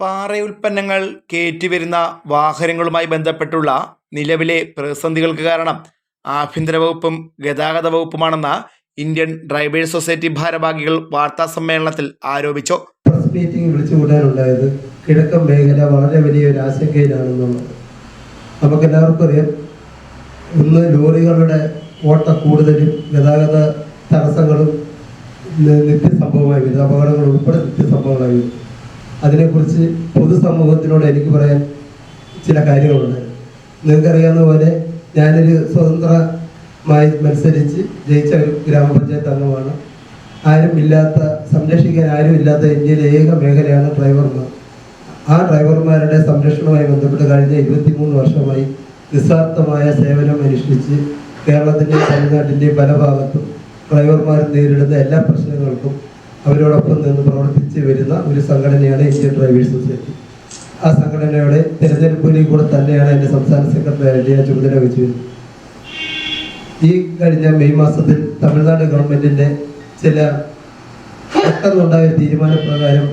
പാറ ഉൽപ്പന്നങ്ങൾ കയറ്റിവരുന്ന വാഹനങ്ങളുമായി ബന്ധപ്പെട്ടുള്ള നിലവിലെ പ്രതിസന്ധികൾക്ക് കാരണം ആഭ്യന്തര വകുപ്പും ഗതാഗത വകുപ്പുമാണെന്ന ഇന്ത്യൻ ഡ്രൈവേഴ്സ് സൊസൈറ്റി ഭാരവാഹികൾ വാർത്താ സമ്മേളനത്തിൽ ആരോപിച്ചു. പ്രസ് മീറ്റിംഗ് വിളിച്ചുകൂടാനുണ്ടായത് കിഴക്കൻ മേഖല വളരെ വലിയ വലിയൊരു ആശങ്കയിലാണെന്നുള്ളത് നമുക്ക് എല്ലാവർക്കും അറിയാം ഇന്ന് ലോറികളുടെ ഓട്ട കൂടുതലും ഗതാഗത തടസ്സങ്ങളും നിത്യസംഭവമായി വരുന്നു അപകടങ്ങൾ ഉൾപ്പെടെ നിത്യസംഭവങ്ങളായി. അതിനെക്കുറിച്ച് പൊതുസമൂഹത്തിനോട് എനിക്ക് പറയാൻ ചില കാര്യങ്ങളുണ്ട്. നിങ്ങൾക്കറിയാവുന്ന പോലെ ഞാനൊരു സ്വതന്ത്രമായി മത്സരിച്ച് ജയിച്ച ഒരു ഗ്രാമപഞ്ചായത്ത് അംഗമാണ്. ആരും ഇല്ലാത്ത സംരക്ഷിക്കാൻ ആരും ഇല്ലാത്ത ഇന്ത്യയിലെ ഏക മേഖലയാണ് ഡ്രൈവർമാർ. ആ ഡ്രൈവർമാരുടെ സംരക്ഷണവുമായി ബന്ധപ്പെട്ട് കഴിഞ്ഞ ഇരുപത്തിമൂന്ന് വർഷമായി നിസ്വാർത്ഥമായ സേവനം അനുഷ്ഠിച്ച് കേരളത്തിന്റെയും തമിഴ്നാട്ടിന്റെയും പല ഭാഗത്തും ഡ്രൈവർമാർ നേരിടുന്ന എല്ലാ പ്രശ്നങ്ങൾക്കും അവരോടൊപ്പം നിന്ന് പ്രവർത്തിച്ച് വരുന്ന ഒരു സംഘടനയാണ് ഇന്ത്യൻ ഡ്രൈവേഴ്സ് സൊസൈറ്റി. ആ സംഘടനയുടെ തെരഞ്ഞെടുപ്പിൽ കൂടെ തന്നെയാണ് എന്റെ സംസ്ഥാന സെക്രട്ടറി ആയിട്ട് ഞാൻ ചുമതല വെച്ചു ഈ കഴിഞ്ഞ മെയ് മാസത്തിൽ തമിഴ്നാട് ഗവൺമെന്റിന്റെ ചില പെട്ടെന്നുണ്ടായ തീരുമാനപ്രകാരം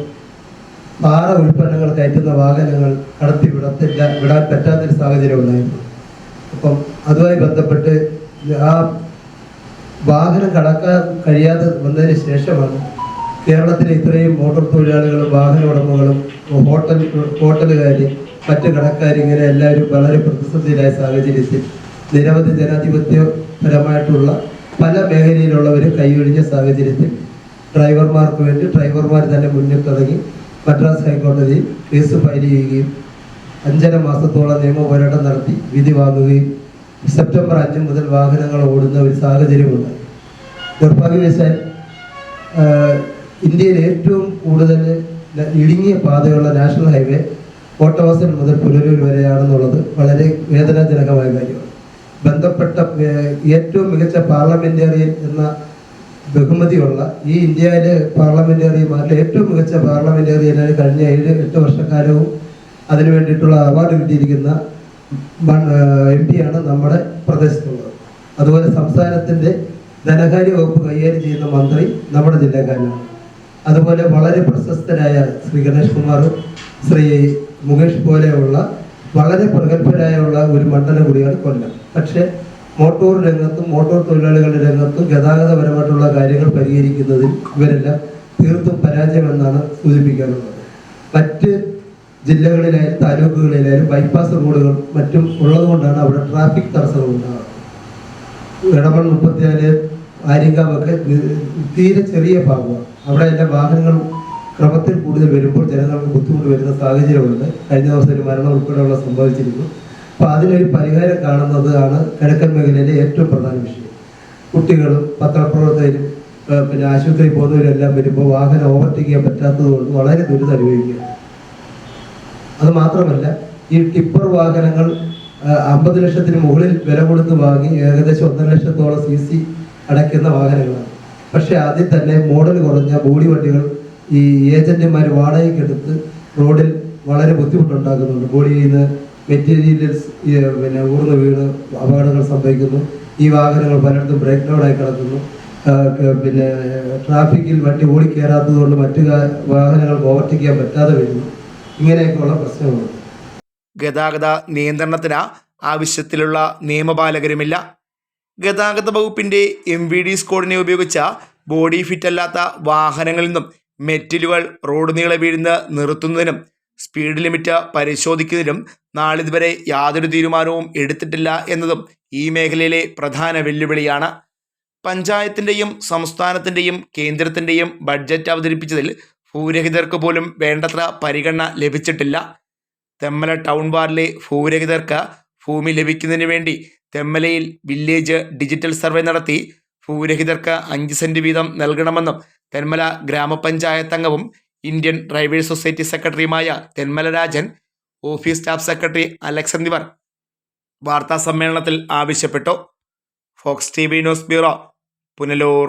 പാറ ഉൽപ്പന്നങ്ങൾ കയറ്റുന്ന വാഹനങ്ങൾ കടത്തി വിടത്തില്ല വിടാൻ പറ്റാത്തൊരു സാഹചര്യം ഉണ്ടായിരുന്നു. അപ്പം അതുമായി ബന്ധപ്പെട്ട് ആ വാഹനം കടക്കാൻ കഴിയാതെ വന്നതിന് ശേഷമാണ് കേരളത്തിലെ ഇത്രയും മോട്ടോർ തൊഴിലാളികളും വാഹന ഉടമകളും ഹോട്ടൽ ഹോട്ടലുകാർ മറ്റു കടക്കാർ ഇങ്ങനെ എല്ലാവരും വളരെ പ്രതിസന്ധിയിലായ സാഹചര്യത്തിൽ നിരവധി ജനാധിപത്യപരമായിട്ടുള്ള പല മേഖലയിലുള്ളവരും കൈയൊഴിഞ്ഞ സാഹചര്യത്തിൽ ഡ്രൈവർമാർക്ക് വേണ്ടി ഡ്രൈവർമാർ തന്നെ മുന്നിൽ തുടങ്ങി മദ്രാസ് ഹൈക്കോടതിയിൽ കേസ് ഫയൽ ചെയ്യുകയും അഞ്ചര മാസത്തോളം നിയമ പോരാട്ടം നടത്തി വിധി വാങ്ങുകയും സെപ്റ്റംബർ അഞ്ച് മുതൽ വാഹനങ്ങൾ ഓടുന്ന ഒരു സാഹചര്യമുണ്ട്. നിർഭാഗ്യവശാൽ ഇന്ത്യയിൽ ഏറ്റവും കൂടുതൽ ഇടുങ്ങിയ പാതയുള്ള നാഷണൽ ഹൈവേ കോട്ടവാസൽ മുതൽ പുനലൂർ വരെയാണെന്നുള്ളത് വളരെ വേദനാജനകമായ കാര്യമാണ്. ബന്ധപ്പെട്ട ഏറ്റവും മികച്ച പാർലമെന്റേറിയൻ എന്ന ബഹുമതിയുള്ള ഈ ഇന്ത്യയിലെ പാർലമെന്റേറിയന്മാരിലെ ഏറ്റവും മികച്ച പാർലമെന്റേറിയനായി കഴിഞ്ഞ ഏഴ് എട്ട് വർഷക്കാലവും അതിനു വേണ്ടിയിട്ടുള്ള അവാർഡ് കിട്ടിയിരിക്കുന്ന എം ആണ് നമ്മുടെ പ്രദേശത്തുള്ളത്. അതുപോലെ സംസ്ഥാനത്തിന്റെ ധനകാര്യ വകുപ്പ് കൈകാര്യം ചെയ്യുന്ന മന്ത്രി നമ്മുടെ ജില്ലക്കാരനാണ് അതുപോലെ വളരെ പ്രശസ്തരായ ശ്രീ ഗണേഷ് കുമാറും ശ്രീ മുകേഷ് പോലെയുള്ള വളരെ പ്രഗത്ഭരായുള്ള ഒരു മണ്ഡലം കൂടിയാണ് കൊല്ലം. പക്ഷേ മോട്ടോർ രംഗത്തും മോട്ടോർ തൊഴിലാളികളുടെ രംഗത്തും ഗതാഗതപരമായിട്ടുള്ള കാര്യങ്ങൾ പരിഹരിക്കുന്നതിൽ ഇവരെല്ലാം തീർത്തും പരാജയമെന്നാണ് സൂചിപ്പിക്കാനുള്ളത്. മറ്റ് ജില്ലകളിലായാലും താലൂക്കുകളിലായാലും ബൈപ്പാസ് റോഡുകൾ മറ്റും ഉള്ളതുകൊണ്ടാണ് അവിടെ ട്രാഫിക് തടസ്സങ്ങൾ ഉണ്ടാകുന്നത് ഇടമൺ മുപ്പത്തിനാല് ആര്യങ്കാവൊക്കെ തീരെ ചെറിയ ഭാഗമാണ്. അവിടെ എല്ലാ വാഹനങ്ങൾ ക്രമത്തിൽ കൂടുതൽ വരുമ്പോൾ ജനങ്ങൾക്ക് ബുദ്ധിമുട്ട് വരുന്ന സാഹചര്യമുണ്ട്. കഴിഞ്ഞ ദിവസം ഒരു മരണം ഉൾപ്പെടെയുള്ള സംഭവിച്ചിരുന്നു. അപ്പോൾ അതിനൊരു പരിഹാരം കാണുന്നത് ആണ് കിഴക്കൻ മേഖലയിലെ ഏറ്റവും പ്രധാന വിഷയം. കുട്ടികളും പത്രപ്രവർത്തകരും പിന്നെ ആശുപത്രിയിൽ പോകുന്നവരെല്ലാം വരുമ്പോൾ വാഹനം ഓവർടേക്ക് ചെയ്യാൻ പറ്റാത്തത് കൊണ്ട് വളരെ ദുരിതം അനുഭവിക്കുക. അത് മാത്രമല്ല ഈ ടിപ്പർ വാഹനങ്ങൾ അമ്പത് ലക്ഷത്തിന് മുകളിൽ വില കൊടുത്ത് വാങ്ങി ഏകദേശം ഒന്നര ലക്ഷത്തോളം സി സി അടയ്ക്കുന്ന വാഹനങ്ങളാണ്. പക്ഷെ അതിൽ തന്നെ മോഡൽ കുറഞ്ഞ ബോഡി വണ്ടികൾ ഈ ഏജന്റുമാർ വാടകയ്ക്ക് എടുത്ത് റോഡിൽ വളരെ ബുദ്ധിമുട്ടുണ്ടാക്കുന്നുണ്ട്. ബോഡിയിൽ നിന്ന് മെറ്റീരിയൽസ് പിന്നെ ഊർന്ന് വീണ് അപകടങ്ങൾ സംഭവിക്കുന്നു. ഈ വാഹനങ്ങൾ പലയിടത്തും ബ്രേക്ക് ഡൗണായി കിടക്കുന്നു. പിന്നെ ട്രാഫിക്കിൽ വണ്ടി ഓടിക്കയറാത്തത് കൊണ്ട് മറ്റു വാഹനങ്ങൾ ഓവർടേക്ക് പറ്റാതെ വരുന്നു. ഇങ്ങനെയൊക്കെയുള്ള പ്രശ്നങ്ങളുണ്ട്. ഗതാഗത നിയന്ത്രണത്തിന് ആവശ്യത്തിലുള്ള നിയമപാലകരുമില്ല. ഗതാഗത വകുപ്പിന്റെ എം വി ഡി സ്കോഡിനെ ഉപയോഗിച്ച ബോഡി ഫിറ്റ് അല്ലാത്ത വാഹനങ്ങളിൽ നിന്നും മെറ്റലുകൾ റോഡ് നീളെ വീഴുന്ന നിർത്തുന്നതിനും സ്പീഡ് ലിമിറ്റ് പരിശോധിക്കുന്നതിനും നാളിതുവരെ യാതൊരു തീരുമാനവും എടുത്തിട്ടില്ല എന്നതും ഈ മേഖലയിലെ പ്രധാന വെല്ലുവിളിയാണ്. പഞ്ചായത്തിന്റെയും സംസ്ഥാനത്തിന്റെയും കേന്ദ്രത്തിന്റെയും ബഡ്ജറ്റ് അവതരിപ്പിച്ചതിൽ ഭൂരഹിതർക്ക് പോലും വേണ്ടത്ര പരിഗണന ലഭിച്ചിട്ടില്ല. തെമ്മല ടൗൺ വാർഡിലെ ഭൂരഹിതർക്ക് ഭൂമി ലഭിക്കുന്നതിന് വേണ്ടി തെമ്മലയിൽ വില്ലേജ് ഡിജിറ്റൽ സർവേ നടത്തി ഭൂരഹിതർക്ക് അഞ്ച് സെന്റ് വീതം നൽകണമെന്നും തെന്മല ഗ്രാമപഞ്ചായത്ത് അംഗവും ഇന്ത്യൻ ഡ്രൈവേഴ്സ് സൊസൈറ്റി സെക്രട്ടറിയുമായ Thenmala Rajan office staff secretary Alex എന്നിവർ വാർത്താസമ്മേളനത്തിൽ ആവശ്യപ്പെട്ടു. Fox T V news bureau Punalur.